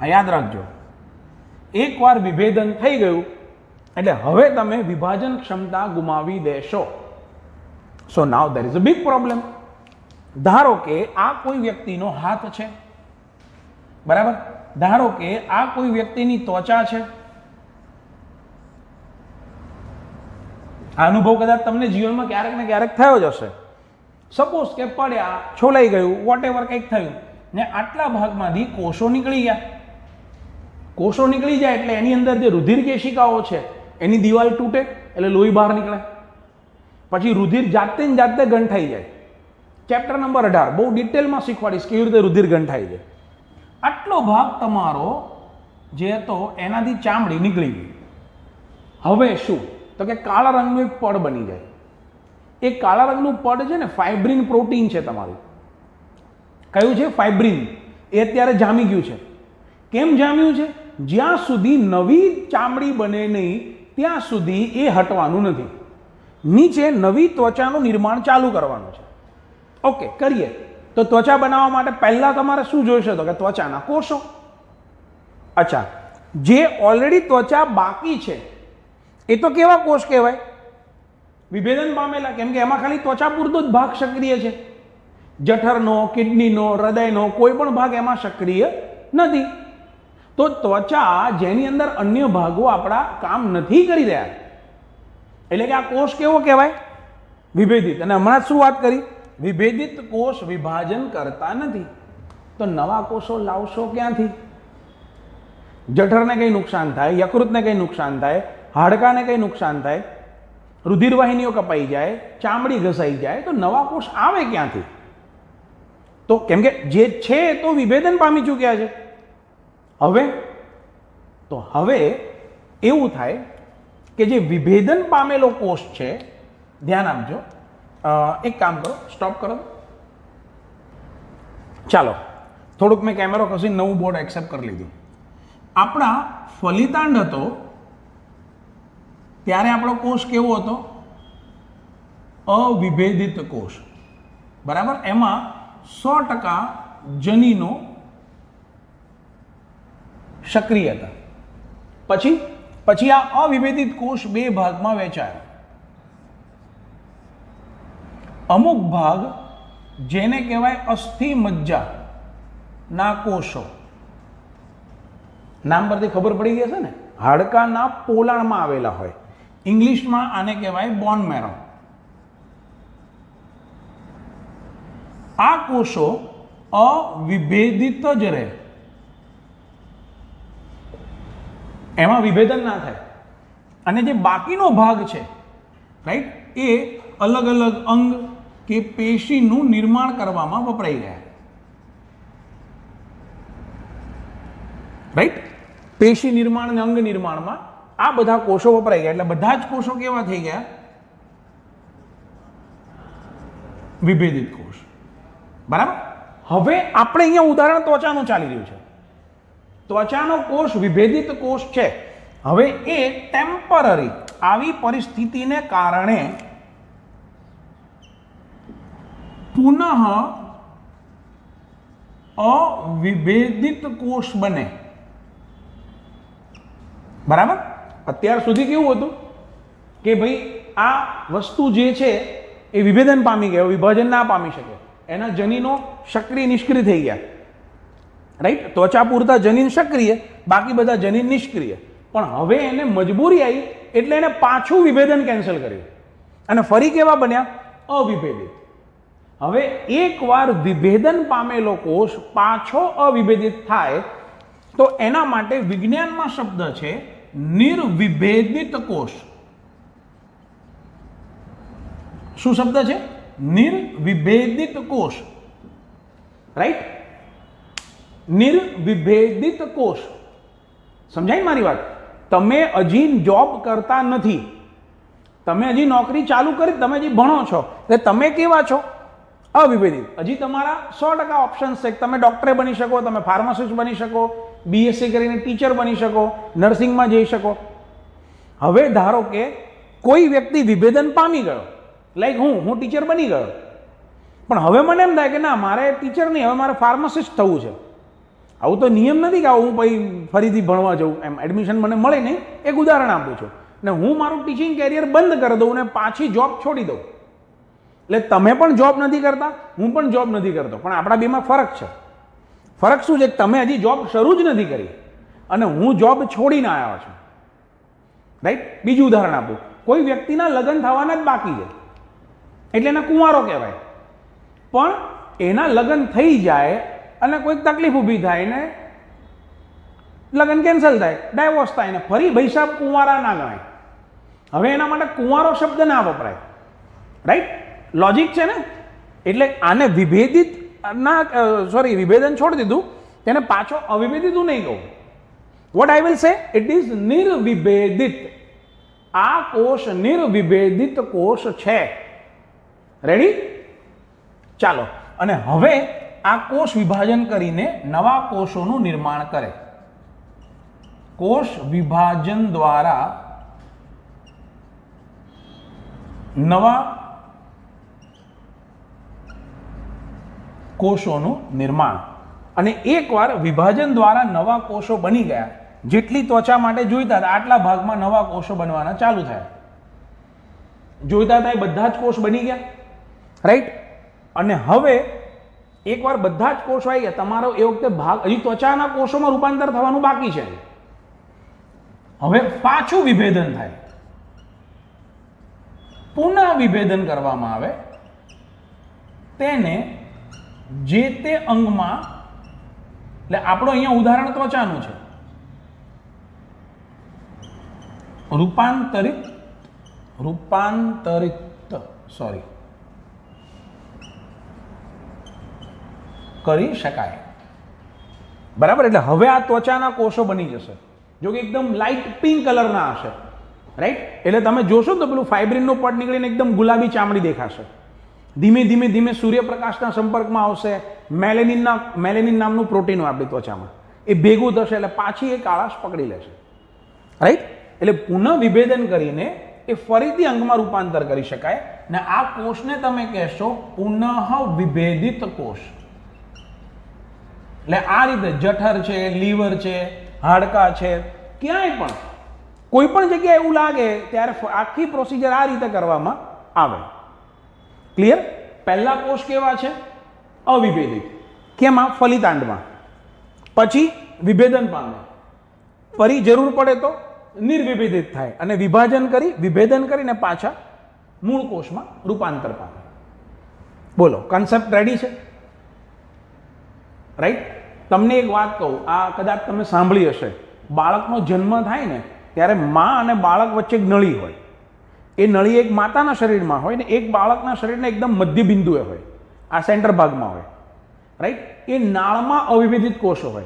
આ યાદ રાખજો. એકવાર વિભેદન થઈ ગયું, એટલે હવે તમે વિભાજન ક્ષમતા ગુમાવી દેશો. So now there is a big problem ધારો કે આ કોઈ વ્યક્તિનો હાથ છે. બરાબર? ધારો કે આ કોઈ વ્યક્તિની ત્વચા છે. આ અનુભવ કદાચ તમને જીવનમાં ક્યારેક ને ક્યારેક થયો જ હશે. સપોઝ કે પડ્યા, છોલાઈ ગયું વોટ એવર કંઈક થયું, ને આટલા ભાગમાંથી કોષો નીકળી ગયા. કોષો નીકળી જાય એટલે એની અંદર જે રુધિર કેશિકાઓ છે, એની દિવાલ તૂટે એટલે લોહી બહાર નીકળે. પછી રુધિર જાતે ને જાતે ગંઠાઈ જાય. ચેપ્ટર નંબર અઢાર. બહુ ડિટેલમાં શીખવાડીશ કેવી રીતે રુધિર ગંઠાઈ જાય. આટલો ભાગ તમારો જે હતો એનાથી ચામડી નીકળી ગઈ. હવે શું? તો કે કાળા રંગનું એક પડ બની જાય. એ કાળા રંગનું પડ છે ને ફાઇબ્રિન પ્રોટીન છે તમારું. કયું છે? ફાઇબ્રિન એ અત્યારે જામી ગયું છે. કેમ જામ્યું છે? જ્યાં સુધી નવી ચામડી બને નહીં, ત્યાં સુધી એ હટવાનું નથી. નીચે નવી ત્વચાનું નિર્માણ ચાલુ કરવાનું છે. ઓકે, કરીએ. તો ત્વચા બનાવવા માટે પહેલાં તમારે શું જોઈશે તો કે ત્વચાના કોષો. અચ્છા, જે ઓલરેડી ત્વચા બાકી છે, એ તો કેવા કોષ કહેવાય? વિભેદન પામેલા, કેમ કે એમાં ખાલી ત્વચા પૂરતો જ ભાગ સક્રિય છે. જઠરનો, કિડનીનો, હૃદયનો કોઈ પણ ભાગ એમાં સક્રિય નથી. તો ત્વચા જેની અંદર અન્ય ભાગો આપણા કામ નથી કરી રહ્યા. એટલે કે આ કોષ કેવો કહેવાય? વિભેદિત. અને હમણાં શું વાત કરી? વિભેદિત કોષ વિભાજન કરતા નથી. તો નવા કોષો લાવશો ક્યાંથી? જઠરને કંઈ નુકસાન થાય, યકૃતને કંઈ નુકસાન થાય, હાડકાને કંઈ નુકસાન થાય, રુધિરવાહિનીઓ કપાઈ જાય, ચામડી ઘસાઈ જાય, તો નવા કોષ આવે ક્યાંથી? તો કેમ કે જે છે તો વિભેદન પામી ચૂક્યા છે. હવે? તો હવે એવું થાય કે જે વિભેદન પામેલો કોષ છે, ધ્યાન આપજો. એક કામ કરો સ્ટોપ કરો. ચાલો, થોડુંક મેં કેમેરો ખસી નવું બોર્ડ એક્સેપ્ટ કરી લીધું. આપણા ફલિતાંડ હતો, ત્યારે આપણો કોષ કેવો હતો? અવિભેદિત કોષ. બરાબર? એમાં સો ટકા જનીનો સક્રિય હતા. પછી પછી આ અવિભેદિત કોષ બે ભાગમાં વેચાયો અમુક ભાગ, જેને કહેવાય અસ્થિ મજ્જા, ના કોષો. નામ પરથી ખબર પડી ગઈ છે ને? હાડકાના પોલાણમાં આવેલા હોય. ઇંગ્લિશમાં આને કહેવાય બોન મેરો આ કોષો અવિભેદિત જ રહે. એમાં વિભેદન ના થાય. અને જે બાકીનો ભાગ છે રાઈટ એ અલગ અલગ અંગ કે પેશીનું નિર્માણ કરવામાં વપરાઈ ગયા રાઈટ પેશી નિર્માણ અને અંગ નિર્માણમાં આ બધા કોષો વપરાઈ ગયા. એટલે બધા જ કોષો કેવા થઈ ગયા? વિભેદિત કોષ. બરાબર? હવે આપણે અહીંયા ઉદાહરણ ત્વચાનું ચાલી રહ્યું છે. ત્વચાનો કોષ, વિભેદિત કોષ છે. હવે એ ટેમ્પરરી આવી પરિસ્થિતિને કારણે પુનઃ અવિભેદિત કોષ બને. બરાબર? અત્યાર સુધી કેવું હતું? કે ભાઈ આ વસ્તુ જે છે એ વિભેદન પામી ગયો વિભાજન ના પામી શકે. એના જનીનો સક્રિય નિષ્ક્રિય થઈ ગયા. રાઈટ ત્વચા પૂરતા જનીન સક્રિય, બાકી બધા જનીન નિષ્ક્રિય. પણ હવે એને મજબૂરી આવી એટલે એને પાછું વિભેદન કેન્સલ કર્યું. અને ફરી કેવા બન્યા? અવિભેદિત. હવે એકવાર વિભેદન પામેલો કોષ પાછો અવિભેદિત થાય, તો એના માટે વિજ્ઞાનમાં શબ્દ છે નિર્વિભેદિત કોષ. શું શબ્દ છે? નિર્વિભેદિત કોષ. રાઈટ નિર્વિભેદિત કોષ. સમજાય મારી વાત? તમે હજી જોબ કરતા નથી. તમે હજી નોકરી ચાલુ કરી, તમે હજી ભણો છો. એટલે તમે કેવા છો? અવિભેદિત. હજી તમારા સો ટકા ઓપ્શન્સ છે તમે ડૉક્ટરે બની શકો, તમે ફાર્માસિસ્ટ બની શકો બીએસસી કરીને ટીચર બની શકો નર્સિંગમાં જઈ શકો. હવે ધારો કે કોઈ વ્યક્તિ વિભેદન પામી ગયો. લાઈક હું હું ટીચર બની ગયો. પણ હવે મને એમ થાય કે ના, મારે ટીચર નહીં, હવે મારે ફાર્માસિસ્ટ થવું છે. આવું તો નિયમ નથી કે હું પછી ફરીથી ભણવા જાઉં એમ એડમિશન મને મળે નહીં. એક ઉદાહરણ આપું છું. ને હું મારું ટીચિંગ કેરિયર બંધ કરી દઉં ને પાછી જોબ છોડી દઉં. એટલે તમે પણ જોબ નથી કરતા, હું પણ જોબ નથી કરતો. પણ આપણા બેમાં ફરક છે. ફરક શું છે? તમે હજી જોબ શરૂ જ નથી કરી. અને હું જોબ છોડીને આવ્યો છું. રાઈટ બીજું ઉદાહરણ આપું. કોઈ વ્યક્તિના લગ્ન થવાના જ બાકી છે. એટલે એના કુંવારો કહેવાય. પણ એના લગ્ન થઈ જાય અને કોઈક તકલીફ ઊભી થાય ને લગ્ન કેન્સલ થાય ડાયવોર્સ થાય ને ફરી ભૈસાબ કુંવારા ના ગણાય. હવે એના માટે કુંવારો શબ્દ ના વપરાય. રાઈટ લોજિક છે ને? એટલે આને વિભેદિત ના સોરી વિભેદન છોડી દીધું, તેને પાછો અવિભેદિત હું નહીં કહું. What I will say it is નિર્વિભેદિત. આ કોષ નિર્વિભેદિત કોષ છે. રેડી ચાલો. અને હવે આ કોષ વિભાજન કરીને નવા કોષોનું નિર્માણ કરે. કોષ વિભાજન દ્વારા નવા કોષોનું નિર્માણ. અને એકવાર વિભાજન દ્વારા નવા કોષો બની ગયા, જેટલી ત્વચા માટે જોઈતા હતા, આટલા ભાગમાં નવા કોષો બનવાના ચાલુ થયા. જોઈતા હતા એ બધા જ કોષ બની ગયા. રાઈટ અને હવે એકવાર બધા જ કોષો આવી ગયા, તમારો એ વખતે ભાગ, હજી ત્વચાના કોષોમાં રૂપાંતર થવાનું બાકી છે. હવે પાછું વિભેદન થાય. પુનઃ વિભેદન કરવામાં આવે. તેને જે તે અંગમાં, એટલે આપણો અહીંયા ઉદાહરણ ત્વચાનું છે. રૂપાંતરિત રૂપાંતરિત સોરી કરી શકાય. બરાબર? એટલે હવે આ ત્વચાના કોષો બની જશે, જો કે એકદમ લાઇટ પિંક કલરના હશે. રાઈટ એટલે તમે જોશો તો પેલું ફાઇબ્રિનનું પટ નીકળીને એકદમ ગુલાબી ચામડી દેખાશે. ધીમે ધીમે ધીમે સૂર્યપ્રકાશના સંપર્કમાં આવશે. મેલેનિનના મેલેનિન નામનું પ્રોટીન હોય આપણી ત્વચામાં. એ ભેગું થશે એટલે પાછી એ કાળાશ પકડી લેશે. રાઈટ એટલે પુનઃ વિભેદન કરીને એ ફરીથી અંગમાં રૂપાંતર કરી શકાય. ને આ કોષને તમે કહેશો પુનઃ વિભેદિત કોષ. એટલે આ રીતે જઠર છે, લીવર છે, હાડકા છે, ક્યાંય પણ, કોઈ પણ જગ્યાએ એવું લાગે ત્યારે આખી પ્રોસિજર આ રીતે કરવામાં આવે. ક્લિયર પહેલા કોષ કેવા છે? અવિભેદિત. કેમાં? ફલિતાંડમાં. પછી વિભેદન પામે. ફરી જરૂર પડે તો નિર્વિભેદિત થાય અને વિભાજન કરી, વિભેદન કરીને પાછા મૂળ કોષમાં રૂપાંતર પામે. બોલો કન્સેપ્ટ રેડી છે? રાઈટ તમને એક વાત કહું, આ કદાચ તમે સાંભળી હશે. બાળકનો જન્મ થાય ને, ત્યારે મા અને બાળક વચ્ચે એક નળી હોય. એ નળી એક માતાના શરીરમાં હોય ને, એક બાળકના શરીરને એકદમ મધ્ય બિંદુએ હોય. આ સેન્ટર ભાગમાં હોય. રાઈટ એ નાળમાં અવિભેદિત કોષો હોય.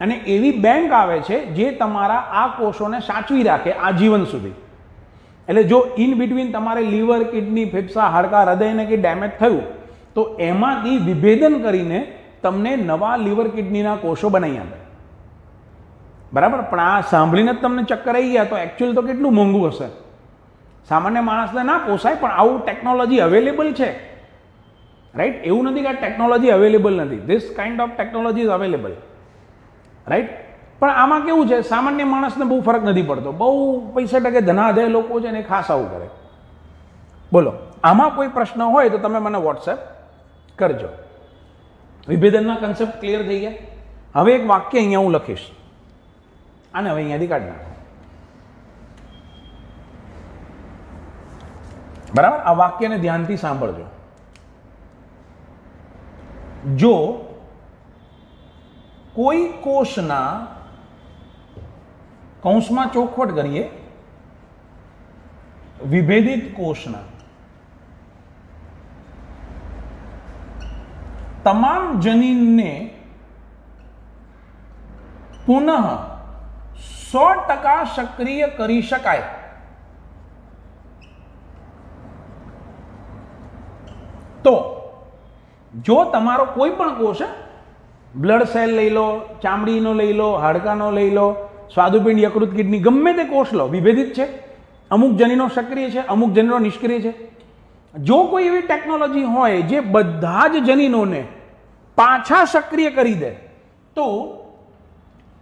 અને એવી બેંક આવે છે જે તમારા આ કોષોને સાચવી રાખે આજીવન સુધી. એટલે જો ઇન બિટવીન તમારે લીવર, કિડની, ફેફસા, હાડકા, હૃદયને કે ડેમેજ થયું, તો એમાંથી વિભેદન કરીને તમને નવા લીવર કિડનીના કોષો બનાવી આપે. બરાબર? પણ આ સાંભળીને જ તમને ચક્કર આવી ગયા, તો એકચ્યુઅલ તો કેટલું મોંઘું હશે? સામાન્ય માણસને ના પોસાય, પણ આવું ટેકનોલોજી અવેલેબલ છે. રાઈટ એવું નથી કે આ ટેકનોલોજી અવેલેબલ નથી. This kind of technology is available right પણ આમાં કેવું છે? સામાન્ય માણસને બહુ ફરક નથી પડતો. બહુ પૈસા ટકે ધનાધે લોકો છે ને ખાસ આવું કરે. બોલો. આમાં કોઈ પ્રશ્ન હોય તો તમે મને વોટ્સએપ કરજો. વિભેદનના કન્સેપ્ટ ક્લિયર થઈ ગયા? હવે એક વાક્ય અહીંયા હું લખીશ. આને હવે અહીંયાથી કાઢી નાખો. બરાબર? આ વાક્યને ધ્યાનથી સાંભળજો. જો કોઈ કોષના કૌંસમાં ચોખવટ કરીએ, વિભેદિત કોષના તમામ જનીનને પુનઃ સો ટકા સક્રિય કરી શકાય. તો જો તમારો કોઈ પણ કોષ, બ્લડ સેલ લઈ લો, ચામડીનો લઈ લો, હાડકાનો લઈ લો, સ્વાદુપિંડ યકૃત કિડની ગમે તે કોષ લો, વિભેદિત છે. અમુક જનીનો સક્રિય છે, અમુક જનીનો નિષ્ક્રિય છે. જો કોઈ એવી ટેકનોલોજી હોય જે બધા જ જનીનોને પાછા સક્રિય કરી દે, તો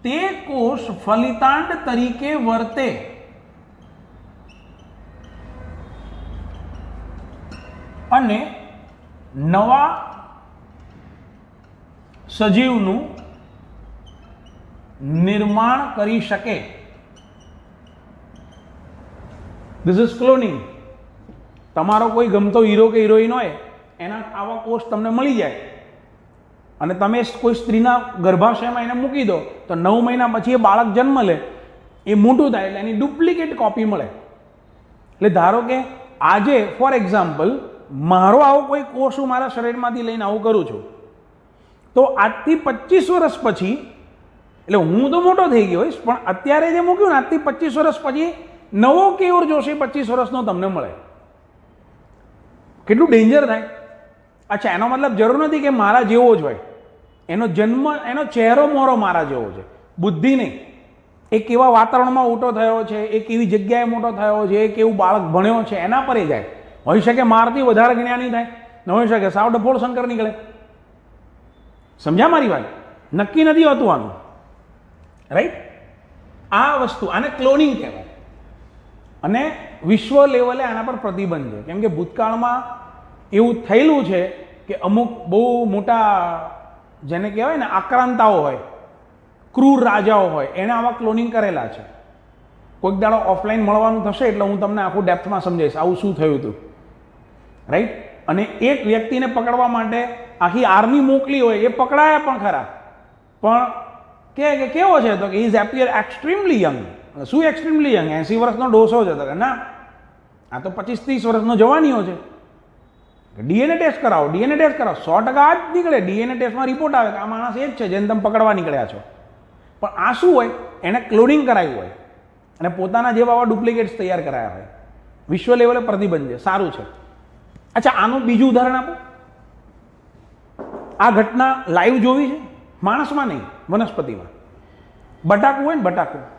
તો કોષ ફલિતાંડ તરીકે વર્તે. અને નવા સજીવનું નિર્માણ કરી શકે. ધીસ ઇઝ ક્લોનિંગ તમારો કોઈ ગમતો હીરો કે હિરોઈન હોય, એના આવા કોષ તમને મળી જાય. અને તમે કોઈ સ્ત્રીના ગર્ભાશયમાં એને મૂકી દો, તો નવ મહિના પછી એ બાળક જન્મ લે. એ મોટું થાય એટલે એની ડુપ્લિકેટ કોપી મળે. એટલે ધારો કે આજે, ફોર એક્ઝામ્પલ, મારો આવો કોઈ કોષ હું મારા શરીરમાંથી લઈને આવું કરું છું. તો આજથી પચીસ વર્ષ પછી, એટલે હું તો મોટો થઈ ગયો હોઈશ, પણ અત્યારે જે મૂક્યું ને, આજથી પચીસ વર્ષ પછી નવો કેવર જોશે પચીસ વર્ષનો તમને મળે. કેટલું ડેન્જર થાય? અચ્છા, એનો મતલબ જરૂર નથી કે મારા જેવો જ હોય. એનો જન્મ, એનો ચહેરો મોરો મારા જેવો છે. બુદ્ધિ નહીં. એ કેવા વાતાવરણમાં ઊંટો થયો છે એ કેવી જગ્યાએ મોટો થયો છે એ કેવું બાળક ભણ્યો છે, એના પર એ જાય. હોઈ શકે મારથી વધારે જ્ઞાની થાય, ન હોઈ શકે સાવ ડફોળ શંકર નીકળે. સમજ્યા મારી વાત? નક્કી નથી હોતું આનું. રાઈટ આ વસ્તુ, આને ક્લોનિંગ કહેવાય. અને વિશ્વ લેવલે આના પર પ્રતિબંધ છે. કેમ કે ભૂતકાળમાં એવું થયેલું છે કે અમુક બહુ મોટા જેને કહેવાય ને આક્રાંતાઓ હોય, ક્રૂર રાજાઓ હોય, એણે આવા ક્લોનિંગ કરેલા છે. કોઈક દાડો ઓફલાઈન મળવાનું થશે એટલે હું તમને આખું ડેપ્થમાં સમજાવીશ આવું શું થયું હતું. રાઈટ અને એક વ્યક્તિને પકડવા માટે આખી આર્મી મોકલી હોય, એ પકડાયા પણ ખરા. પણ કે કેવો છે તો કે ઇઝ એપિયર એક્સ્ટ્રીમલી યંગ શું એક્સ્ટ્રીમલી યંગ એંસી વર્ષનો ડોસો છે તો ના, આ તો પચીસ ત્રીસ વર્ષનો જવાનીઓ છે. ડીએનએ ટેસ્ટ કરાવો, ડીએનએ ટેસ્ટ કરાવો. સો ટકા આ જ નીકળે, ડીએનએ ટેસ્ટમાં રિપોર્ટ આવે કે આ માણસ એ જ છે જેને તમે પકડવા નીકળ્યા છો. પણ આ શું હોય? એને ક્લોનિંગ કરાવ્યું હોય. અને પોતાના જેવા આવા ડુપ્લિકેટ્સ તૈયાર કરાયા હોય. વિશ્વ લેવલે પ્રતિબંધ છે, સારું છે. અચ્છા, આનું બીજું ઉદાહરણ આપો. આ ઘટના લાઈવ જોવી છે? માણસમાં નહીં, વનસ્પતિમાં. બટાકું હોય ને બટાકું?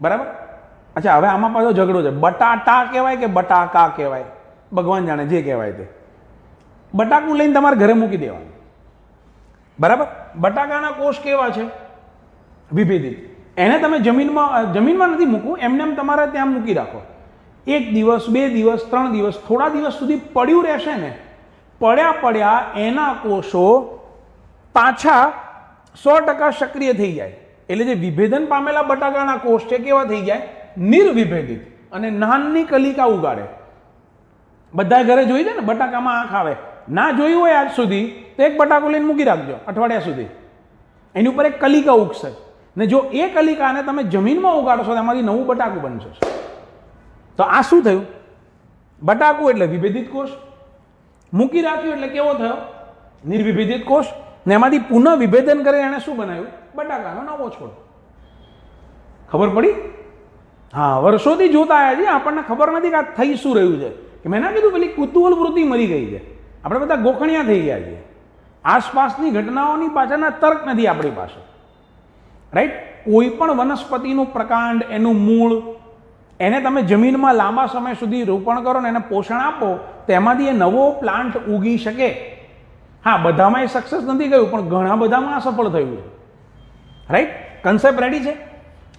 બરાબર? અચ્છા, હવે આમાં પાછો ઝઘડો છે. બટાટા કહેવાય કે બટાકા કહેવાય? ભગવાન જાણે જે કહેવાય તે. બટાકું લઈને તમારે ઘરે મૂકી દેવાનું. બરાબર? બટાકાના કોષ કેવા છે? વિભેદિત. એને તમે જમીનમાં જમીનમાં નથી મૂકવું, એમને એમ તમારે ત્યાં મૂકી રાખો. એક દિવસ, બે દિવસ, ત્રણ દિવસ, થોડા દિવસ સુધી પડ્યું રહેશે ને, પડ્યા પડ્યા એના કોષો પાછા સો ટકા સક્રિય થઈ જાય. એટલે જે વિભેદન પામેલા બટાકાના કોષ છે, કેવા થઈ જાય? નિર્વિભેદિત. અને નાનની કલિકા ઉગાડે. બધા ઘરે જોઈ છે ને, બટાકામાં આંખ આવે. ના જોયું હોય આજ સુધી, તો એક બટાકો લઈને મૂકી રાખજો, અઠવાડિયા સુધી. એની ઉપર એક કલિકા ઉગશે. ને જો એ કલિકાને તમે જમીનમાં ઉગાડશો તો એમાંથી નવું બટાકું બનશે. તો આ શું થયું? બટાકું એટલે વિભેદિત કોષ. મૂકી રાખ્યું એટલે કેવો થયો? નિર્વિભેદિત કોષ. ને એમાંથી પુનઃ વિભેદન કરે, એણે શું બનાવ્યું? બટાકાનો નવો છોડ. ખબર પડી? હા, વર્ષોથી જોતા આવ્યા છીએ, આપણને ખબર નથી કે આ થઈ શું રહ્યું છે. કે મેં ના કીધું, પેલી કુતૂહલ વૃત્તિ મરી ગઈ છે. આપણે બધા ગોખણિયા થઈ ગયા છીએ. આસપાસની ઘટનાઓની પાછળના તર્ક નથી આપણી પાસે. રાઈટ કોઈ પણ વનસ્પતિનું પ્રકાંડ, એનું મૂળ, એને તમે જમીનમાં લાંબા સમય સુધી રોપણ કરો ને એને પોષણ આપો તો એમાંથી એ નવો પ્લાન્ટ ઉગી શકે. હા, બધામાં એ સક્સેસ નથી ગયું પણ ઘણા બધામાં સફળ થયું છે. રાઈટ કન્સેપ્ટ રેડી છે?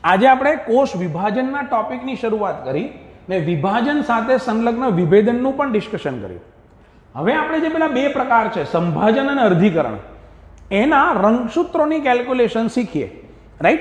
આજે આપણે કોષ વિભાજનના ટોપિકની શરૂઆત કરી ને વિભાજન સાથે સંલગ્ન વિભેદનનું પણ ડિસ્કશન કર્યું. હવે આપણે જે પેલા બે પ્રકાર છે, સંભાજન અને અર્ધીકરણ, એના રંગસૂત્રોની કેલ્ક્યુલેશન શીખીએ. રાઈટ